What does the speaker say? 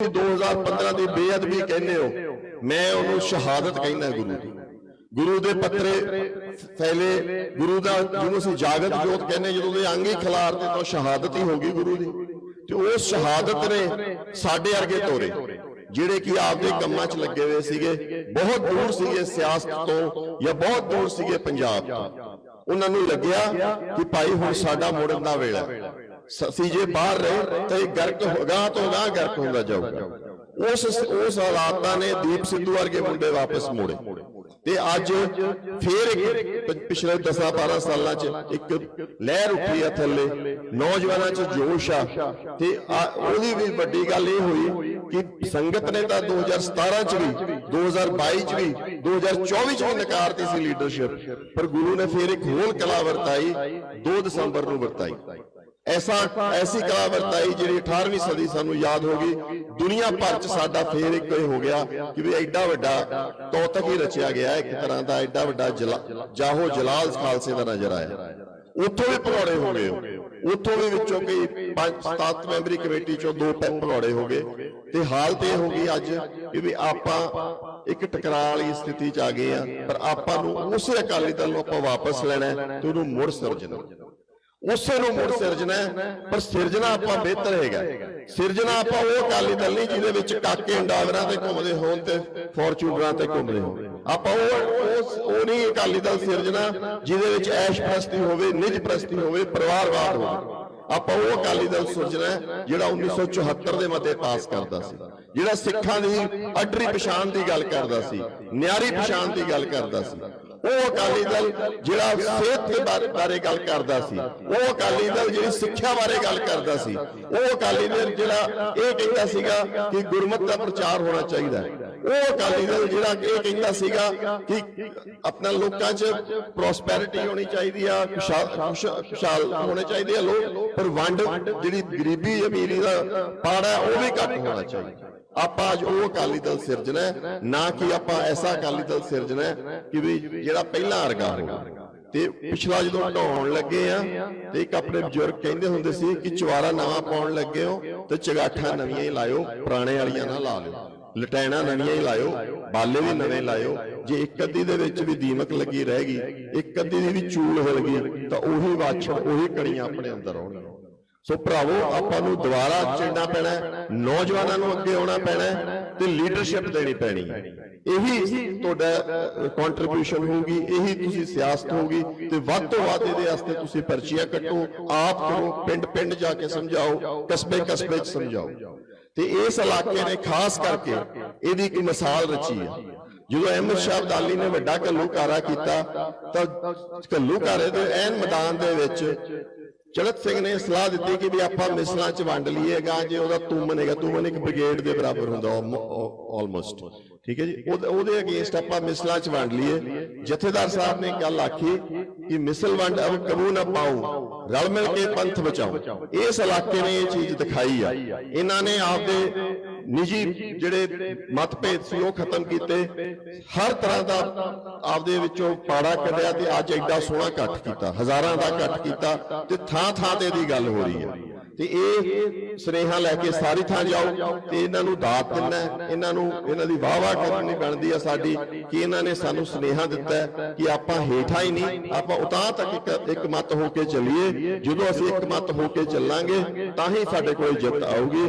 2015 ਦੀ ਬੇਅਦਬੀ ਕਹਿੰਦੇ ਹੋ। ਮੈਂ ਉਹਨੂੰ ਸ਼ਹਾਦਤ ਕਹਿੰਦਾ ਗੁਰੂ ਦੀ। ਗੁਰੂ ਦੇ ਪੱਤਰੇ ਫੈਲੇ, ਗੁਰੂ ਦਾ ਜਿਹਨੂੰ ਅਸੀਂ ਜਾਗਤ ਜੋਤ ਕਹਿੰਦੇ ਜਦੋਂ ਦੇ ਅੰਗ ਹੀ ਖਿਲਾਰਦੇ ਤਾਂ ਸ਼ਹਾਦਤ ਹੀ ਹੋ ਗਈ ਗੁਰੂ ਦੀ। ਤੇ ਉਹ ਸ਼ਹਾਦਤ ਨੇ ਸਾਡੇ ਵਰਗੇ ਤੋਰੇ, ਜਿਹੜੇ ਕਿ ਆਪਦੇ ਕੰਮਾਂ 'ਚ ਲੱਗੇ ਹੋਏ ਸੀਗੇ, ਬਹੁਤ ਦੂਰ ਸੀਗੇ ਸਿਆਸਤ ਤੋਂ ਜਾਂ ਬਹੁਤ ਦੂਰ ਸੀਗੇ ਪੰਜਾਬ ਤੋਂ। ਉਹਨਾਂ ਨੂੰ ਲੱਗਿਆ ਕਿ ਭਾਈ ਹੁਣ ਸਾਡਾ ਮੁੜਨ ਦਾ ਵੇਲਾ ਅਸੀਂ ਜੇ ਬਾਹਰ ਰਹੇ ਤਾਂ ਇਹ ਗਰਕ ਹੋਗਾ ਤੋਂ ਗਾਂ ਗਰਕ ਹੁੰਦਾ ਜਾਊਗਾ। ਉਸ ਉਸ ਹਾਲਾਤਾਂ ਨੇ ਦੀਪ ਸਿੱਧੂ ਵਰਗੇ ਮੁੰਡੇ ਵਾਪਸ ਮੋੜੇ। ਤੇ ਅੱਜ ਫੇਰ ਇੱਕ ਪਿਛਲੇ 10 12 ਸਾਲਾਂ ਚ ਇੱਕ ਲਹਿਰ ਉੱਠੀ ਆ ਥੱਲੇ। ਨੌਜਵਾਨਾਂ ਚ ਜੋਸ਼ ਆ। ਤੇ ਉਹਦੀ ਵੀ ਵੱਡੀ ਗੱਲ ਇਹ ਹੋਈ ਕਿ ਸੰਗਤ ਨੇ ਤਾਂ 2017 ਚ ਵੀ 2022 ਚ ਵੀ 2024 ਚ ਵੀ ਨਕਾਰਤੀ ਸੀ ਲੀਡਰਸ਼ਿਪ। ਪਰ ਗੁਰੂ ਨੇ ਫੇਰ ਇੱਕ ਹੋਰ ਕਲਾ ਵਰਤਾਈ 2 ਦਸੰਬਰ ਨੂੰ ਵਰਤਾਈ। ਐਸਾ ਐਸੀ ਕਲਾ ਵਰਤਾਈ ਜਿਹੜੀ 18ਵੀਂ ਸਦੀ ਸਾਨੂੰ ਯਾਦ ਹੋ ਗਈ। ਦੁਨੀਆ ਭਰ ਚ ਸਾਡਾ ਫੇਰ ਇੱਕ ਇਹ ਹੋ ਗਿਆ ਕਿ ਵੀ ਐਡਾ ਵੱਡਾ ਤੌਤਕ ਹੀ ਰਚਿਆ ਗਿਆ ਇੱਕ ਤਰ੍ਹਾਂ ਦਾ ਐਡਾ ਵੱਡਾ ਜਾਹੋ ਜਲਾਲ ਖਾਲਸੇ ਦਾ ਨਜ਼ਰ ਆਇਆ। ਉੱਥੋਂ ਵੀ ਭਗੌੜੇ ਹੋ ਗਏ। ਉੱਥੋਂ ਵੀ ਵਿੱਚੋਂ ਕਈ ਪੰਜ ਸੱਤ ਮੈਂਬਰੀ ਕਮੇਟੀ ਚੋਂ ਦੋ ਭਗੌੜੇ ਹੋ ਗਏ। ਤੇ ਹਾਲਤ ਇਹ ਹੋ ਗਈ ਅੱਜ ਕਿ ਵੀ ਆਪਾਂ ਇੱਕ ਟਕਰਾਅ ਵਾਲੀ ਸਥਿਤੀ ਚ ਆ ਗਏ ਆ ਪਰ ਆਪਾਂ ਨੂੰ ਉਸੇ ਅਕਾਲੀ ਦਲ ਨੂੰ ਆਪਾਂ ਵਾਪਸ ਲੈਣਾ ਤੇ ਉਹਨੂੰ ਮੁੜ ਸਿਰਜਣਾ ਉਸੇ ਨੂੰ ਮੁੜ। ਸਿਰਜਣਾ ਪਰ ਸਿਰਜਣਾ ਆਪਾਂ ਬਿਹਤਰ ਹੈਗਾ। ਸਿਰਜਣਾ ਆਪਾਂ ਉਹ ਅਕਾਲੀ ਦਲ ਨਹੀਂ ਜਿਹਦੇ ਵਿੱਚ ਕਾਕੇ ਅੰਡਾਵਰਾਂ ਤੇ ਘੁੰਮਦੇ ਹੋਣ ਤੇ ਫੋਰਚੂਨਰਾਂ ਤੇ ਘੁੰਮਦੇ ਹੋਣ। ਆਪਾਂ ਉਹ ਉਹ- ਨਹੀਂ ਅਕਾਲੀ ਦਲ ਸਿਰਜਣਾ ਜਿਹਦੇ ਵਿੱਚ ਐਸ਼ ਪ੍ਰਸਤੀ ਹੋਵੇ ਨਿਜ ਪ੍ਰਸਤੀ ਹੋਵੇ ਪਰਿਵਾਰਵਾਦ ਹੋਵੇ। ਆਪਾਂ ਉਹ ਅਕਾਲੀ ਦਲ ਸਿਰਜਣਾ ਜਿਹੜਾ 1974 ਦੇ ਮਤੇ ਪਾਸ ਕਰਦਾ ਸੀ। ਜਿਹੜਾ ਸਿੱਖਾਂ ਦੀ ਅਡਰੀ ਪਛਾਣ ਦੀ ਗੱਲ ਕਰਦਾ ਸੀ ਨਿਆਰੀ ਪਛਾਣ ਦੀ ਗੱਲ ਕਰਦਾ ਸੀ। ਉਹ ਅਕਾਲੀ ਦਲ ਜਿਹੜਾ ਸਿਹਤ ਦੇ ਬਾਰੇ- ਬਾਰੇ ਗੱਲ ਕਰਦਾ ਸੀ। ਉਹ ਅਕਾਲੀ ਦਲ ਜਿਹੜੀ ਸਿੱਖਿਆ ਬਾਰੇ ਗੱਲ ਕਰਦਾ ਸੀ। ਉਹ ਅਕਾਲੀ ਦਲ ਜਿਹੜਾ ਇਹ ਕਹਿੰਦਾ ਸੀਗਾ ਕਿ ਗੁਰਮਤਿ ਦਾ ਪ੍ਰਚਾਰ ਹੋਣਾ ਚਾਹੀਦਾ ਹੈ। ਉਹ ਅਕਾਲੀ ਦਲ ਜਿਹੜਾ ਇਹ ਕਹਿੰਦਾ ਸੀਗਾ ਕਿ ਆਪਣਾ ਲੋਕਾਂ 'ਚ ਪ੍ਰੋਸਪੈਰਿਟੀ ਹੋਣੀ ਚਾਹੀਦੀ ਆ ਖੁਸ਼ਹਾਲ ਹੋਣੇ ਚਾਹੀਦੇ ਆ ਲੋਕ, ਪਰ ਵੰਡ ਜਿਹੜੀ ਗਰੀਬੀ ਅਮੀਰੀ ਦਾ ਪਾੜਾ ਉਹ ਵੀ ਘੱਟ ਹੋਣਾ ਚਾਹੀਦਾ। ਆਪਾਂ ਅੱਜ ਉਹ ਅਕਾਲੀ ਦਲ ਸਿਰਜਣਾ ਨਾ ਕਿ ਆਪਾਂ ਐਸਾ ਅਕਾਲੀ ਦਲ ਸਿਰਜਣਾ ਕਿ ਵੀ ਜਿਹੜਾ ਪਹਿਲਾਂ ਵਰਗਾ ਹੋਵੇ। ਤੇ ਪਿਛਲਾ ਜਦੋਂ ਢਾਉਣ ਲੱਗੇ ਆ, ਤੇ ਇੱਕ ਆਪਣੇ ਬਜ਼ੁਰਗ ਕਹਿੰਦੇ ਹੁੰਦੇ ਸੀ ਕਿ ਚਵਾਰਾ ਨਵਾਂ ਪਾਉਣ ਲੱਗੇ ਹੋ, ਤੇ ਚਗਾਠਾਂ ਨਵੀਆਂ ਹੀ ਲਾਇਓ, ਪੁਰਾਣੇ ਵਾਲੀਆਂ ਨਾ ਲਾ ਲਿਓ। ਲਟੈਣਾ ਨਵੀਆਂ ਹੀ ਲਾਇਓ, ਬਾਲੇ ਵੀ ਨਵੇਂ ਲਾਇਓ। ਜੇ ਇੱਕ ਅੱਧੀ ਦੇ ਵਿੱਚ ਵੀ ਦੀਮਕ ਲੱਗੀ ਰਹਿ ਗਈ, ਇੱਕ ਅੱਧੀ ਦੀ ਵੀ ਚੂਲ ਹਿਲ ਗਈ, ਤਾਂ ਉਹੀ ਵਾਛ ਉਹੀ ਕਣੀਆਂ ਆਪਣੇ ਅੰਦਰ ਆਉਣਗੀਆਂ। ਸੋ ਭਰਾਵੋ ਆਪਾਂ ਨੂੰ ਦੁਬਾਰਾ ਚਿੜਨਾ ਪੈਣਾ ਨੌਜਵਾਨਾਂ ਨੂੰ ਅੱਗੇ ਆਉਣਾ ਪੈਣਾ ਤੇ ਲੀਡਰਸ਼ਿਪ ਦੇਣੀ ਪੈਣੀ ਹੈ। ਇਹੀ ਤੁਹਾਡਾ ਕੰਟਰੀਬਿਊਸ਼ਨ ਹੋਊਗੀ ਇਹੀ ਤੁਸੀਂ ਸਿਆਸਤ ਹੋਊਗੀ ਤੇ ਵੱਧ ਤੋਂ ਵੱਧ ਇਹਦੇ ਵਾਸਤੇ ਤੁਸੀਂ ਪਰਚੀਆਂ ਕੱਟੋ ਆਪ ਕਰੋ ਪਿੰਡ ਪਿੰਡ ਜਾ ਕੇ ਸਮਝਾਓ ਕਸਬੇ ਕਸਬੇ ਚ ਸਮਝਾਓ। ਤੇ ਇਸ ਇਲਾਕੇ ਨੇ ਖਾਸ ਕਰਕੇ ਇਹਦੀ ਇੱਕ ਮਿਸਾਲ ਰਚੀ ਹੈ। ਜਦੋਂ ਅਹਿਮਦ ਸ਼ਾਹ ਅਬਦਾਲੀ ਨੇ ਵੱਡਾ ਘੱਲੂਕਾਰਾ ਕੀਤਾ ਤਾਂ ਘੱਲੂਕਾਰੇ ਦੇ ਐਨ ਮੈਦਾਨ ਦੇ ਵਿੱਚ ਚੜਤ ਸਿੰਘ ਨੇ ਸਲਾਹ ਦਿੱਤੀ ਕਿ ਵੀ ਆਪਾਂ ਮਿਸਲਾਂ ਚ ਵੰਡ ਲਈਏਗਾ ਜੇ ਉਹਦਾ ਤੁਮਨ ਹੈਗਾ ਤੁਮਨ ਇੱਕ ਬ੍ਰਿਗੇਡ ਦੇ ਬਰਾਬਰ ਹੁੰਦਾ ਆਲਮੋਸਟ ਠੀਕ ਹੈ ਜੀ? ਉਹਦੇ- ਅਗੇਂਸਟ ਆਪਾਂ ਮਿਸਲਾਂ ਚ ਵੰਡ ਲਈਏ। ਜਥੇਦਾਰ ਸਾਹਿਬ ਨੇ ਗੱਲ ਆਖੀ ਕਿ ਮਿਸਲ ਵੰਡ ਅਬ ਕਬੂ ਨਾ ਪਾਉ ਰਲ ਮਿਲ ਕੇ ਪੰਥ ਬਚਾਓ। ਇਸ ਇਲਾਕੇ ਨੇ ਇਹ ਚੀਜ਼ ਦਿਖਾਈ ਆ। ਇਹਨਾਂ ਨੇ ਆਪਦੇ ਨਿੱਜੀ ਜਿਹੜੇ ਮਤਭੇਦ ਸੀ, ਉਹ ਖਤਮ ਕੀਤੇ। ਹਰ ਤਰ੍ਹਾਂ ਦਾ ਆਪਦੇ ਵਿੱਚੋਂ ਪਾੜਾ ਕੱਢਿਆ ਤੇ ਅੱਜ ਐਡਾ ਸੋਹਣਾ ਇਕੱਠ ਕੀਤਾ, ਹਜ਼ਾਰਾਂ ਦਾ ਇਕੱਠ ਕੀਤਾ ਤੇ ਥਾਂ ਥਾਂ ਤੇ ਦੀ ਗੱਲ ਹੋ ਰਹੀ ਹੈ ਤੇ ਇਹ ਸਨੇਹਾ ਲੈ ਕੇ ਸਾਰੀ ਥਾਂ ਜਾਓ ਤੇ ਇਹਨਾਂ ਨੂੰ ਦਾਤ ਦਿੰਨਾ ਇਹਨਾਂ ਨੂੰ ਇਹਨਾਂ ਦੀ ਵਾਹ ਵਾਹ ਕਰਨੀ ਬਣਦੀ ਆ ਸਾਡੀ ਕਿ ਇਹਨਾਂ ਨੇ ਸਾਨੂੰ ਸਨੇਹਾ ਦਿੱਤਾ ਕਿ ਆਪਾਂ ਹੇਠਾਂ ਹੀ ਨਹੀਂ, ਆਪਾਂ ਉਤਾਂ ਤੱਕ ਇੱਕ ਇੱਕ ਮਤ ਹੋ ਕੇ ਚੱਲੀਏ। ਜਦੋਂ ਅਸੀਂ ਇੱਕ ਮਤ ਹੋ ਕੇ ਚੱਲਾਂਗੇ, ਤਾਂ ਹੀ ਸਾਡੇ ਕੋਲ ਜਿੱਤ ਆਊਗੀ।